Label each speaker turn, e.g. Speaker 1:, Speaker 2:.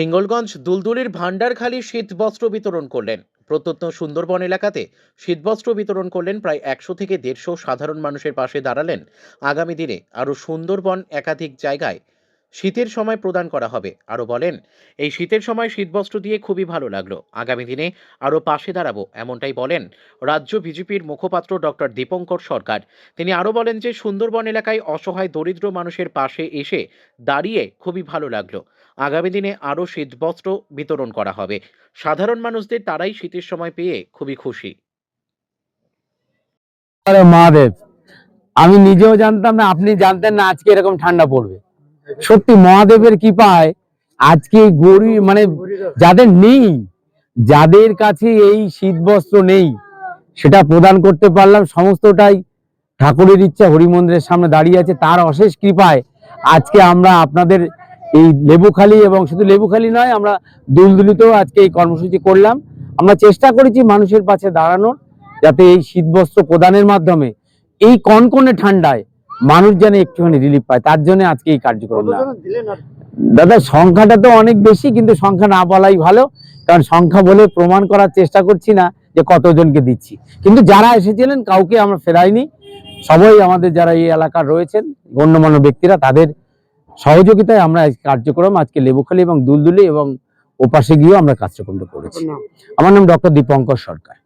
Speaker 1: হিঙ্গলগঞ্জ দুলদুলির ভাণ্ডারখালি শীতবস্ত্র বিতরণ করলেন। প্রত্যন্ত সুন্দরবন এলাকাতে শীতবস্ত্র বিতরণ করলেন প্রায় একশো থেকে দেড়শো সাধারণ মানুষের পাশে দাঁড়ালেন। আগামী দিনে আরও সুন্দরবন একাধিক জায়গায় শীতের সময় প্রদান করা হবে। আরও বলেন, এই শীতের সময় শীতবস্ত্র দিয়ে খুবই ভালো লাগল। আগামী দিনে আরও পাশে দাঁড়াবো। এমনটাই বলেন রাজ্য বিজেপির মুখপাত্র ডক্টর দীপঙ্কর সরকার। তিনি আরও বলেন যে, সুন্দরবন এলাকায় অসহায় দরিদ্র মানুষের পাশে এসে দাঁড়িয়ে খুবই ভালো লাগল। আগামী দিনে আরও শীতবস্ত্র বিতরণ করা হবে। সাধারণ মানুষদের তারাই শীতের সময় পেয়ে খুবই খুশি।
Speaker 2: মহাদেব, আমি নিজেও জানতাম না, আপনি জানতেন না আজকে এরকম ঠান্ডা পড়বে। সত্যি মহাদেবের কৃপায় আজকে গরিব মানে যাদের নেই, যাদের কাছে এই শীত বস্ত্র নেই, সেটা প্রদান করতে পারলাম। সমস্তটাই ঠাকুরের ইচ্ছা, হরিমন্দিরের সামনে দাঁড়িয়ে আছে। তার অশেষ কৃপায় আজকে আমরা আপনাদের এই লেবুখালি, এবং শুধু লেবুখালি নয়, আমরা দুলদুলিতেও আজকে এই কর্মসূচি করলাম। আমরা চেষ্টা করেছি মানুষের পাশে দাঁড়ানোর, যাতে এই শীতবস্ত্র প্রদানের মাধ্যমে, এই কনকনে ঠান্ডায় মানুষ যেন একটুখানি রিলিফ পায় তার জন্য আজকে এই কার্যক্রম দাদা সংখ্যাটা তো অনেক বেশি কিন্তু সংখ্যা না বলাই ভালো কারণ সংখ্যা বলে প্রমাণ করার চেষ্টা করছি না যে কতজনকে দিচ্ছি। কিন্তু যারা এসেছিলেন কাউকে আমরা ফেরাইনি। সবাই আমাদের যারা এই এলাকার রয়েছেন গণ্যমান্য ব্যক্তিরা তাদের সহযোগিতায় আমরা কার্যক্রম আজকে লেবুখালী এবং দুলদুলি এবং ওপাশে গিয়েও আমরা কার্যক্রমটা করেছি। আমার নাম ডক্টর দীপঙ্কর সরকার।